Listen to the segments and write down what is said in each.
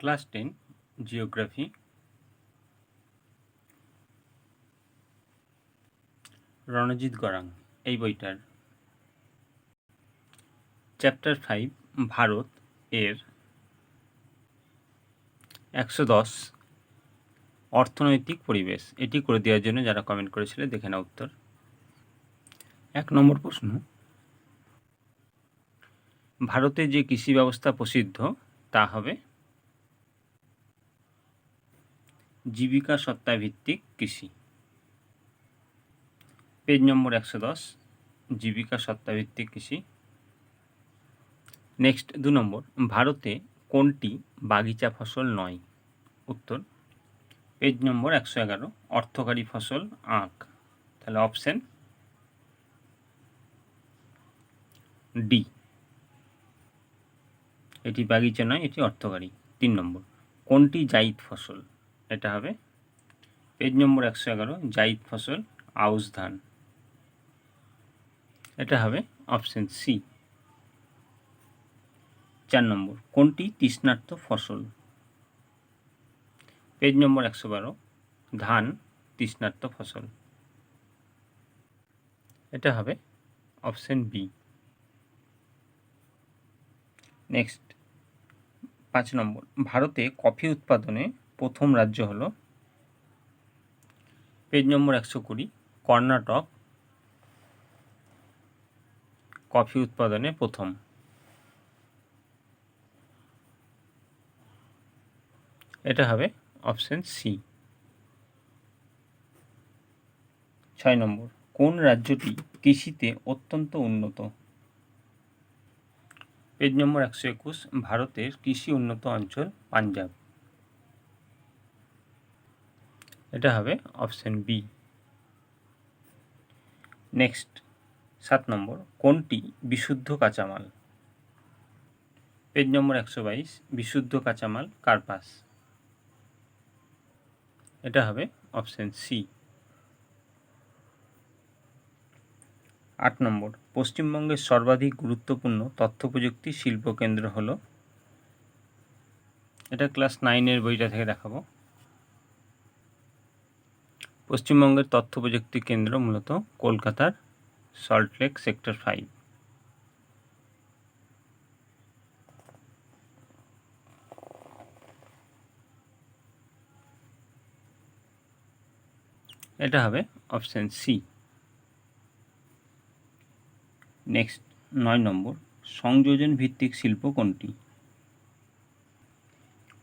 Class ten, geography. Ranjit Garang, এই বইটার। Chapter five, Bharat এর একশো দশ, অর্থনৈতিক পরিবেশ। এটি করে দেওয়ার জন্য যারা কমেন্ট করেছিল, দেখে না উত্তর। এক নম্বর প্রশ্ন, ভারতে যে কৃষি ব্যবস্থা প্রসিদ্ধ, তা হবে জীবিকা সত্তাভিত্তিক কৃষি। পেজ নম্বর একশো দশ, জীবিকা সত্তাভিত্তিক কৃষি। নেক্সট, দু নম্বর, ভারতে কোনটি বাগিচা ফসল নয়? উত্তর, পেজ নম্বর একশো এগারো, অর্থকারী ফসল আখ। তাহলে অপশান ডি। এটি বাগিচা নয়, এটি অর্থকারী। তিন নম্বর, কোনটি জাইদ ফসল? এটা হবে। পেজ নম্বর একশো এগারো জাইদ ফসল, আউশ ধান। এটা হবে অপশন সি। চার নম্বর, কোনটি তৃষ্ণার্ত ফসল? পেজ নম্বর একশো বারো, ধান তৃষ্ণার্ত ফসল। এটা হবে অপশন বি। নেক্সট, পাঁচ নম্বর, ভারতে কফি উৎপাদনে প্রথম রাজ্য হল পেজ নম্বর একশো কুড়ি, কর্ণাটক কফি উৎপাদনে প্রথম। এটা হবে অপশন সি ছয় নম্বর, কোন রাজ্যটি কৃষিতে অত্যন্ত উন্নত? পেজ নম্বর একশো একুশ, ভারতের কৃষি উন্নত অঞ্চল, পাঞ্জাব। এটা হবে অপশন বি নেক্সট সাত নম্বর, কোনটি বিশুদ্ধ কাঁচামাল? পেজ নম্বর একশো বাইশ, বিশুদ্ধ কাঁচামাল কার্পাস এটা হবে অপশন সি আট নম্বর, পশ্চিমবঙ্গের সর্বাধিক গুরুত্বপূর্ণ তথ্য প্রযুক্তি শিল্প কেন্দ্র হল, এটা ক্লাস নাইনের বইটা থেকে দেখাবো। পশ্চিমবঙ্গের তথ্য প্রযুক্তি কেন্দ্র মূলত কলকাতার সল্টলেক সেক্টর ফাইভ। এটা হবে অপশান সি। নেক্সট, নয় নম্বর, সংযোজন ভিত্তিক শিল্প কোনটি?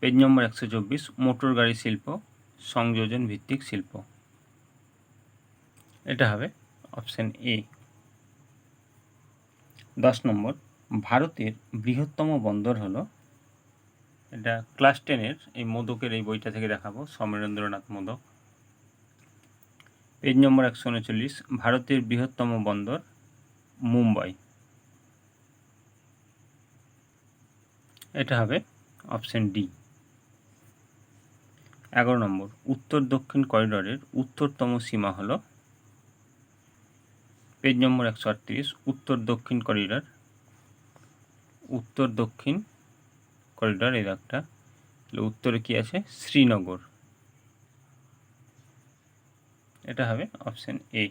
পেজ নম্বর একশো চব্বিশ, মোটর গাড়ি শিল্প, সংযোজন ভিত্তিক শিল্প। এটা হবে অপশান এ। দশ নম্বর, ভারতের বৃহত্তম বন্দর হলো, এটা ক্লাস টেনের এই মোদকের এই বইটা থেকে দেখাবো, সমরেন্দ্রনাথ মোদক। পেজ নম্বর একশো উনচল্লিশ, ভারতের বৃহত্তম বন্দর মুম্বাই। এটা হবে অপশন ডি। এগারো নম্বর, উত্তর দক্ষিণ করিডরের উত্তরতম সীমা হল পেজ নম্বর একশো আটত্রিশ, উত্তর দক্ষিণ করিডর উত্তর দক্ষিণ করিডর এই একটা উত্তরে কি আছে? শ্রীনগর। এটা হবে অপশন এ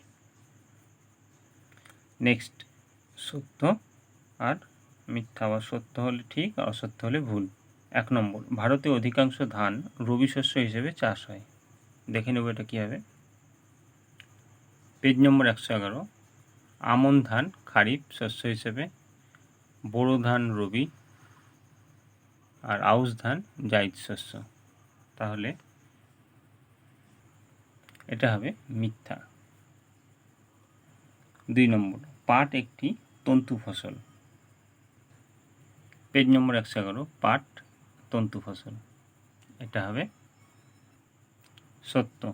নেক্সট সত্য আর মিথ্যা বা সত্য হলে ঠিক আর অসত্য হলে ভুল। এক নম্বর, ভারতে অধিকাংশ ধান রবি শস্য হিসেবে চাষ হয়। দেখে নেব এটা কী হবে। পেজ নম্বর একশো এগারো আমন ধান, খারিফ শস্য হিসেবে, বোরো ধান, রবি আর আউশ ধান জাইদ শস্য। তাহলে এটা হবে মিথ্যা। দুই নম্বর, পাট একটি তন্তু ফসল। পেজ নম্বর একশো এগারো, পাট তন্তু ফসল। এটা হবে সত্য।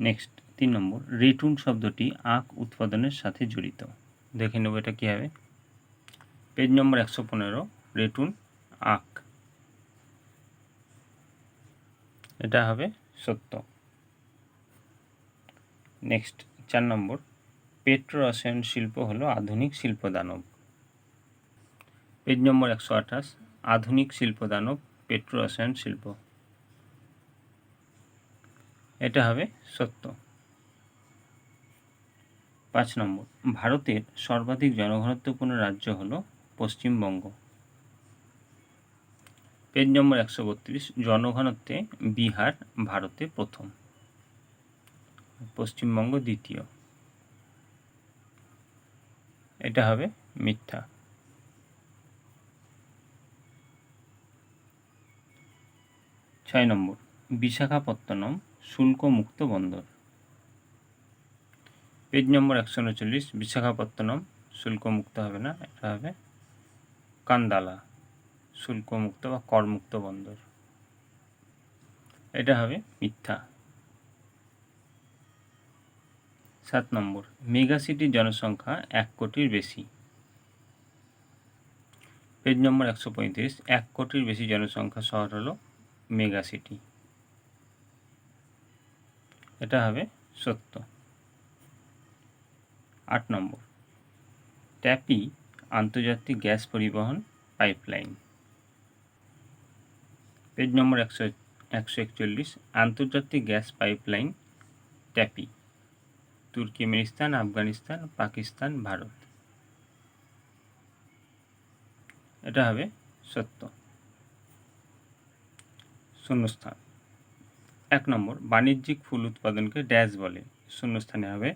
নেক্সট। তিন নম্বর, রেটুন শব্দটি আখ উৎপাদনের সাথে জড়িত। দেখে নেব এটা কী হবে পেজ নম্বর একশো পনেরো, রেটুন আখ এটা হবে সত্য। নেক্সট, চার নম্বর পেট্রো রসায়ন শিল্প হলো আধুনিক শিল্প দানব পেজ নম্বর একশো আঠাশ, আধুনিক শিল্প দানব পেট্রো রসায়ন শিল্প। এটা হবে সত্য। পাঁচ নম্বর। ভারতের সর্বাধিক জনঘনত্বপূর্ণ রাজ্য হল পশ্চিমবঙ্গ। পেজ নম্বর একশো বত্রিশ, জনঘনত্বে বিহার ভারতে প্রথম। পশ্চিমবঙ্গ দ্বিতীয়। এটা হবে মিথ্যা। ছয় নম্বর, বিশাখাপত্তনম শুল্কমুক্ত বন্দর। পেজ নম্বর একশো উনচল্লিশ, বিশাখাপত্তনম, শুল্কমুক্ত হবে না, এটা হবে কান্দালা, শুল্কমুক্ত বা করমুক্ত বন্দর। এটা হবে মিথ্যা। সাত নম্বর, মেগা সিটির জনসংখ্যা এক কোটির বেশি। পেজ নম্বর একশো পঁয়ত্রিশ, এক কোটির বেশি জনসংখ্যা শহর হলো মেগা সিটি। এটা হবে সত্য। আট নম্বর। ট্যাপি আন্তর্জাতিক গ্যাস পরিবহন পাইপলাইন। পেজ নম্বর একশো একশো একচল্লিশ, আন্তর্জাতিক gas pipeline TAPI. Turkmenistan Afghanistan, Pakistan, Bharat. এটা হবে সত্য। শূন্যস্থান। এক নম্বর, বাণিজ্যিক ফুল উৎপাদনকে ড্যাশ বলে। শূন্যস্থানে হবে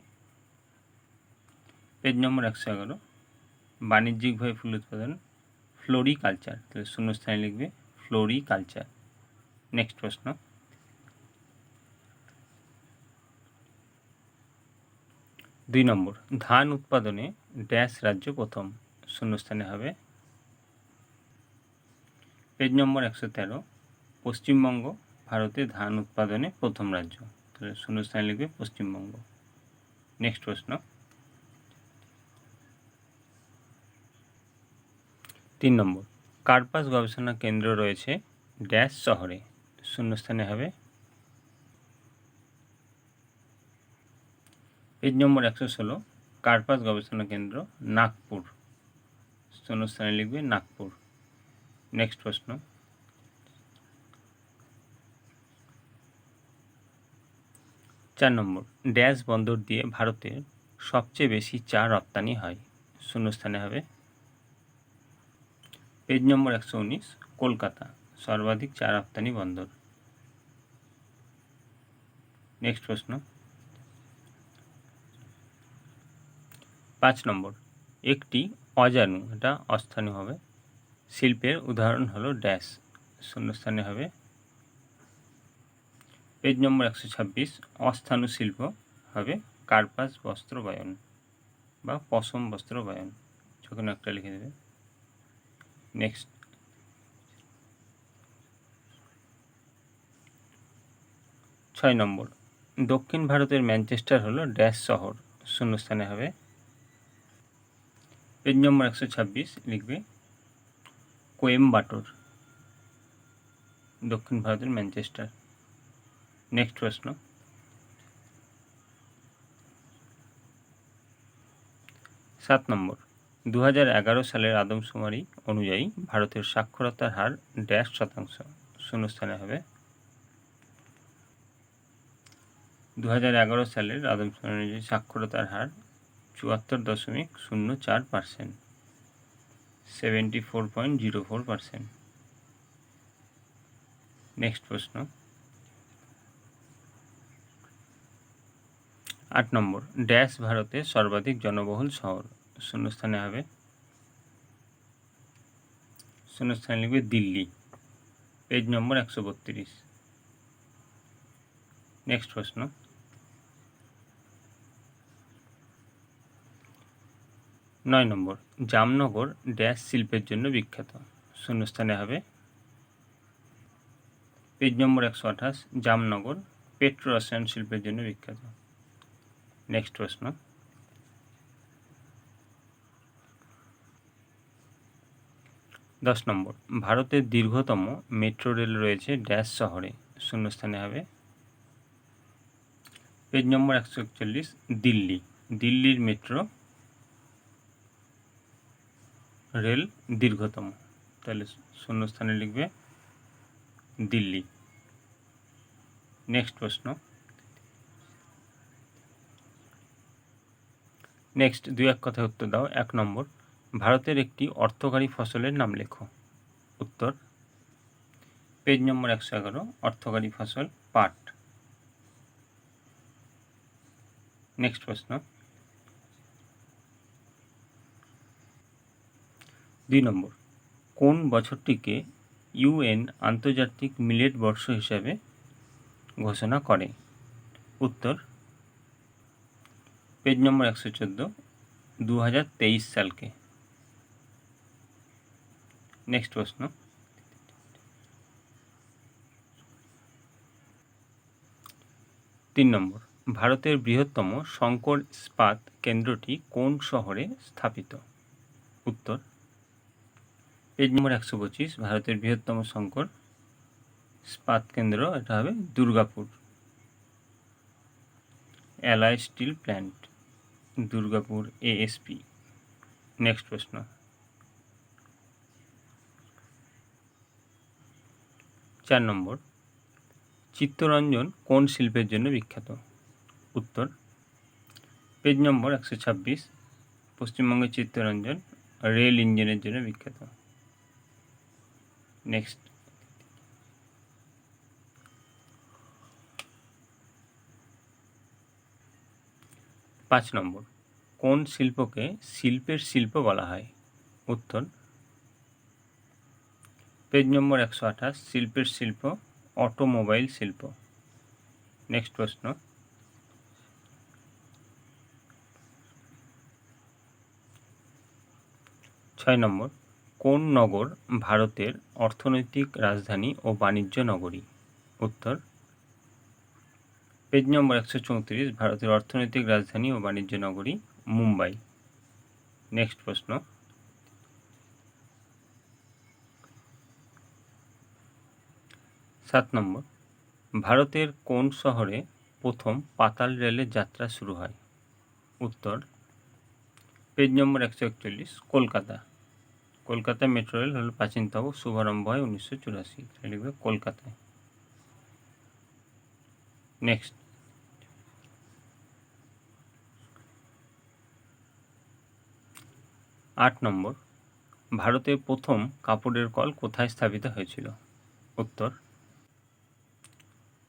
পেজ নম্বর একশো এগারো। বাণিজ্যিকভাবে ফুল উৎপাদন, ফ্লোরিকালচার। তাহলে শূন্যস্থানে লিখবে, ফ্লোরিকালচার। নেক্সট প্রশ্ন। দুই নম্বর, ধান উৎপাদনে ড্যাশ রাজ্য প্রথম, শূন্যস্থানে হবে। পেজ নম্বর একশো তেরো, পশ্চিমবঙ্গ, ভারতে ধান উৎপাদনে প্রথম রাজ্য। তাহলে শূন্যস্থানে লিখবে পশ্চিমবঙ্গ। নেক্সট প্রশ্ন। তিন নম্বর। কার্পাস গবেষণা কেন্দ্র রয়েছে ড্যাশ শহরে। শূন্যস্থানে হবে। পেজ নম্বর একশো ষোলো। কার্পাস গবেষণা কেন্দ্র নাগপুর। শূন্যস্থানে লিখবে নাগপুর। নেক্সট প্রশ্ন। চার নম্বর। ড্যাশ বন্দর দিয়ে ভারতের সবচেয়ে বেশি চা রপ্তানি হয়। শূন্যস্থানে হবে। পেজ নম্বর একশো উনিশ, কলকাতা, সর্বাধিক চা রপ্তানি বন্দর। নেক্সট প্রশ্ন। পাঁচ নম্বর, একটি অজানু, এটা অস্থানীয় হবে, শিল্পের উদাহরণ হলো ড্যাশ, শূন্যস্থানে হবে। পেজ নম্বর একশো ছাব্বিশ, অস্থানু শিল্প হবে কার্পাস বস্ত্রবায়ন বা পশম বস্ত্রবায়ন। যখন একটা লিখে দেবে। নেক্সট ছয় নম্বর। দক্ষিণ ভারতের ম্যানচেস্টার হলো ড্যাশ শহর। শূন্যস্থানে হবে। পেজ নম্বর একশো ছাব্বিশ লিখবে, কোয়েম্বাটোর, দক্ষিণ ভারতের ম্যানচেস্টার। নেক্সট প্রশ্ন। সাত নম্বর। দু হাজার এগারো সালের আদমশুমারি অনুযায়ী ভারতের সাক্ষরতার হার ড্যাশ শতাংশ। শূন্যস্থানে হবে। দু হাজার এগারো সালের আদমশুমারি অনুযায়ী সাক্ষরতার হার চুয়াত্তর দশমিক শূন্য চার percent, seventy four point zero four percent. Next প্রশ্ন। আট নম্বর। ড্যাশ ভারতের সর্বাধিক জনবহুল শহর। শূন্যস্থানে হবে। শূন্যস্থানে লিখবে দিল্লি। পেজ নম্বর একশো বত্রিশ। নেক্সট প্রশ্ন। নয় নম্বর। জামনগর ড্যাশ শিল্পের জন্য বিখ্যাত। শূন্যস্থানে হবে। পেজ নম্বর একশো আঠাশ। জামনগর পেট্রো রসায়ন শিল্পের জন্য বিখ্যাত। নেক্সট প্রশ্ন। দশ নম্বর। ভারতের দীর্ঘতম মেট্রো রেল রয়েছে ড্যাশ শহরে। শূন্যস্থানে হবে পেজ নম্বর একশো একচল্লিশ, দিল্লি। দিল্লির মেট্রো রেল দীর্ঘতম। তাহলে শূন্যস্থানে লিখবে দিল্লি। নেক্সট প্রশ্ন। নেক্সট, দুই এক কথায় উত্তর দাও। এক নম্বর ভারতের একটি অর্থকারী ফসলের নাম লেখো। উত্তর পেজ নম্বর একশো এগারো, অর্থকারী ফসল পাট। নেক্সট প্রশ্ন। দুই নম্বর, কোন বছরটিকে ইউএন আন্তর্জাতিক মিলেট বর্ষ হিসাবে ঘোষণা করে? উত্তর পেজ নম্বর একশো চোদ্দ দু হাজার তেইশ সালকে। নেক্সট প্রশ্ন। তিন নম্বর, ভারতের বৃহত্তম শঙ্কর ইস্পাত কেন্দ্রটি কোন শহরে স্থাপিত? উত্তর, পেজ নম্বর একশো পঁচিশ, ভারতের বৃহত্তম শঙ্কর ইস্পাত কেন্দ্র, এটা হবে Durgapur. Alloy steel plant Durgapur ASP next প্রশ্ন। চার নম্বর, চিত্তরঞ্জন কোন শিল্পের জন্য বিখ্যাত? উত্তর, পেজ নম্বর একশো ছাব্বিশ, পশ্চিমবঙ্গের চিত্তরঞ্জন রেল ইঞ্জিনের জন্য বিখ্যাত। নেক্সট পাঁচ নম্বর, কোন শিল্পকে শিল্পের শিল্প বলা হয়? উত্তর পেজ নম্বর একশো আঠাশ, শিল্পের শিল্প, অটোমোবাইল শিল্প। নেক্সট প্রশ্ন। ছয় নম্বর, কোন নগর ভারতের অর্থনৈতিক রাজধানী ও বাণিজ্য নগরী? উত্তর, পেজ নম্বর একশো চৌত্রিশ, ভারতের অর্থনৈতিক রাজধানী ও বাণিজ্য নগরী, মুম্বাই। নেক্সট প্রশ্ন। সাত নম্বর। ভারতের কোন শহরে প্রথম পাতাল রেলের যাত্রা শুরু হয়? উত্তর, পেজ নম্বর একশো একচল্লিশ, কলকাতা। কলকাতা মেট্রো রেল হল প্রাচীনতম শুভারম্ভ হয় উনিশশো চুরাশি। লিখবে কলকাতায়। নেক্সট আট নম্বর ভারতের প্রথম কাপড়ের কল কোথায় স্থাপিত হয়েছিল? উত্তর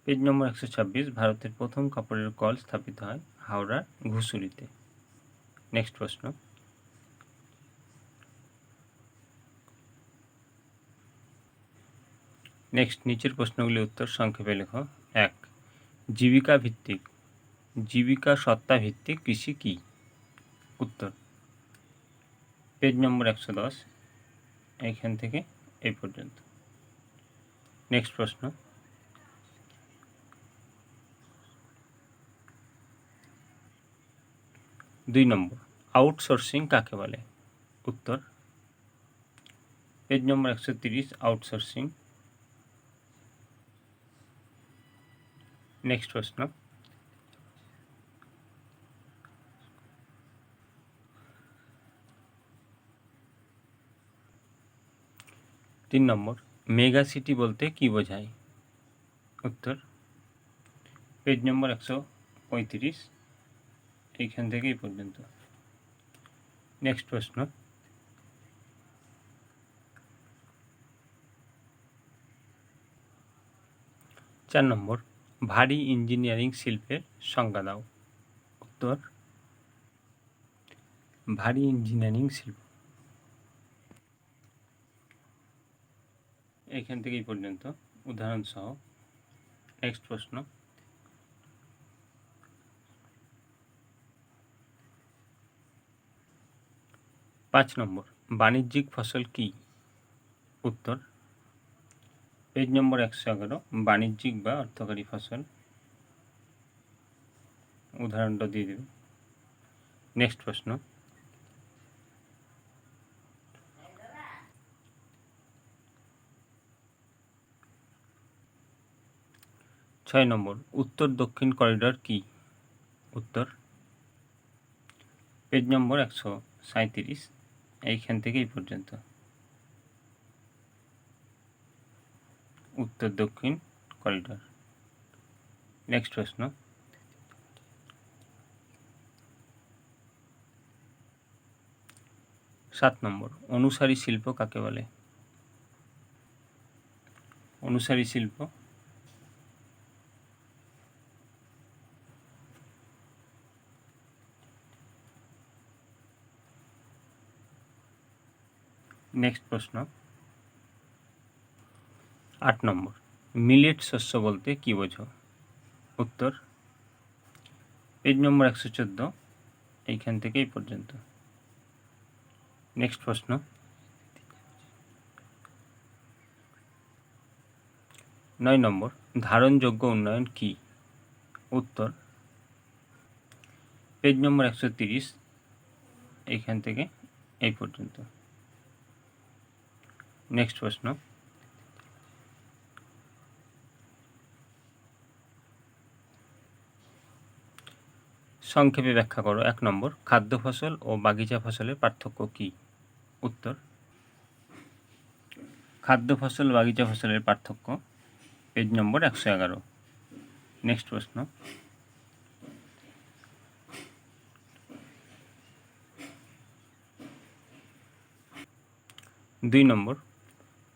পেজ নম্বর একশো ছাব্বিশ, ভারতের প্রথম কাপড়ের কল স্থাপিত হয় হাওড়ার ঘুষুরিতে। নেক্সট প্রশ্ন। নেক্সট নিচের প্রশ্নগুলি উত্তর সংক্ষেপে লেখো। এক, জীবিকা ভিত্তিক, জীবিকা সত্তা ভিত্তিক কৃষি কী? উত্তর। পেজ নম্বর একশো দশ এইখান থেকে এই পর্যন্ত। নেক্সট প্রশ্ন। দুই নম্বর আউটসোর্সিং কাকে বলে? উত্তর পেজ নম্বর একশো তিরিশ আউটসোর্সিং নেক্সট প্রশ্ন। তিন নম্বর মেগা সিটি বলতে কি বোঝায়? উত্তর পেজ নম্বর একশো পঁয়ত্রিশ। এইখান থেকে এই পর্যন্ত। নেক্সট প্রশ্ন। চার নম্বর, ভারী ইঞ্জিনিয়ারিং শিল্পের সংজ্ঞা দাও। উত্তর, ভারী ইঞ্জিনিয়ারিং শিল্প। এখান থেকে এই পর্যন্ত। উদাহরণ সহ। নেক্সট প্রশ্ন। পাঁচ নম্বর, বাণিজ্যিক ফসল কি? উত্তর, পেজ নম্বর একশো এগারো, বাণিজ্যিক বা অর্থকারী ফসল। উদাহরণটা দিয়ে দেবে। নেক্সট প্রশ্ন। ছয় নম্বর, উত্তর দক্ষিণ করিডর কি? উত্তর, পেজ নম্বর একশো সাঁত্রিশ এইখান থেকেই পর্যন্ত। উত্তর, দক্ষিণ করিডর নেক্সট প্রশ্ন। সাত নম্বর, অনুসারী শিল্প কাকে বলে? অনুসারী শিল্প নেক্সট প্রশ্ন। আট নম্বর, মিলেট শস্য বলতে কি বোঝো? উত্তর, পেজ নম্বর একশো চোদ্দ, এইখান থেকে এই পর্যন্ত। নেক্সট প্রশ্ন। নয় নম্বর, ধারণযোগ্য উন্নয়ন কি? উত্তর, পেজ নম্বর একশো তিরিশ, এইখান থেকে এই পর্যন্ত। নেক্সট প্রশ্ন। সংক্ষেপে ব্যাখ্যা করো, এক নম্বর, খাদ্য ফসল ও বাগিচা ফসলের পার্থক্য কী? উত্তর, খাদ্য ফসল, বাগিচা ফসলের পার্থক্য, পেজ নম্বর একশো এগারো। নেক্সট প্রশ্ন, দুই নম্বর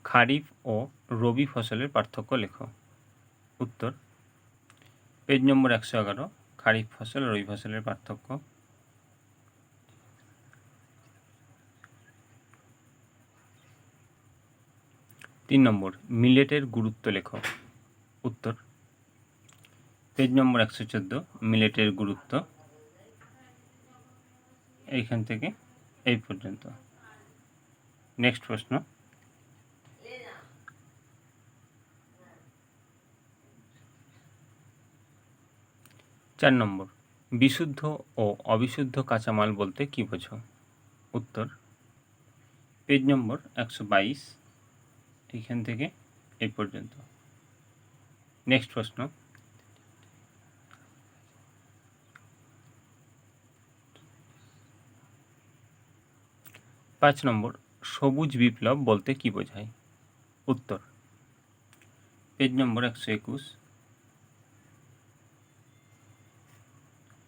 খারিফ ও রবি ফসলের পার্থক্য লেখো। উত্তর, পেজ নম্বর একশো এগারো, খারিফ ফসল, রবি ফসলের পার্থক্য। তিন নম্বর, মিলেটের গুরুত্ব লেখো। উত্তর, পেজ নম্বর একশো চোদ্দ, মিলেটের গুরুত্ব। এইখান থেকে এই পর্যন্ত। নেক্সট প্রশ্ন চার নম্বর, বিশুদ্ধ ও অবিশুদ্ধ কাঁচামাল বলতে কী বোঝো? উত্তর, পেজ নম্বর একশো বাইশ এইখান থেকে এই পর্যন্ত। নেক্সট প্রশ্ন। পাঁচ নম্বর, সবুজ বিপ্লব বলতে কী বোঝায়? উত্তর, পেজ নম্বর একশো একুশ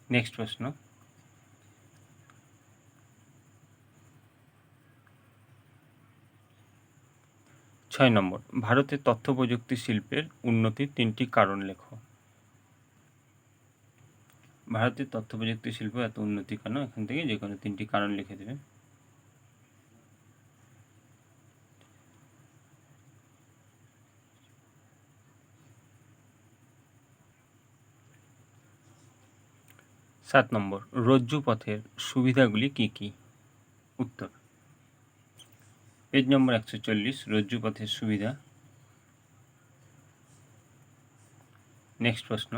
নেক্সট প্রশ্ন। ছয় নম্বর ভারতের তথ্য প্রযুক্তি শিল্পের উন্নতির তিনটি কারণ লেখো। ভারতের তথ্য প্রযুক্তি শিল্প এত উন্নতি কেন? এখান থেকে যে কোনো তিনটি কারণ লিখে দেবে সাত নম্বর, রজ্জু পথের সুবিধাগুলি কি কি? উত্তর, পেজ নম্বর একশো চল্লিশ, রজ্জু পথের সুবিধা। নেক্সট প্রশ্ন,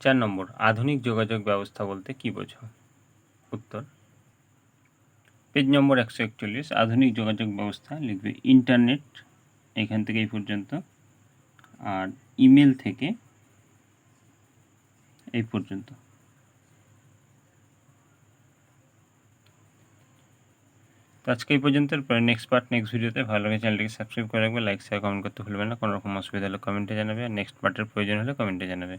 চার নম্বর, আধুনিক যোগাযোগ ব্যবস্থা বলতে কি বোঝো? উত্তর, পেজ নম্বর একশো একচল্লিশ, আধুনিক যোগাযোগ ব্যবস্থা লিখবে ইন্টারনেট এখান থেকে এই পর্যন্ত। আর ইমেল থেকে এই পর্যন্ত। আজকে এই পর্যন্ত পরে নেক্সট পার্ট নেক্সট ভিডিওতে ভালো লাগে চ্যানেলটিকে সাবস্ক্রাইব করে রাখবে লাইক শেয়ার কমেন্ট করতে ভুলবেন না। কোনো রকম অসুবিধা হলে কমেন্টে জানাবে। আর নেক্সট পার্টের প্রয়োজন হলে কমেন্টে জানাবে।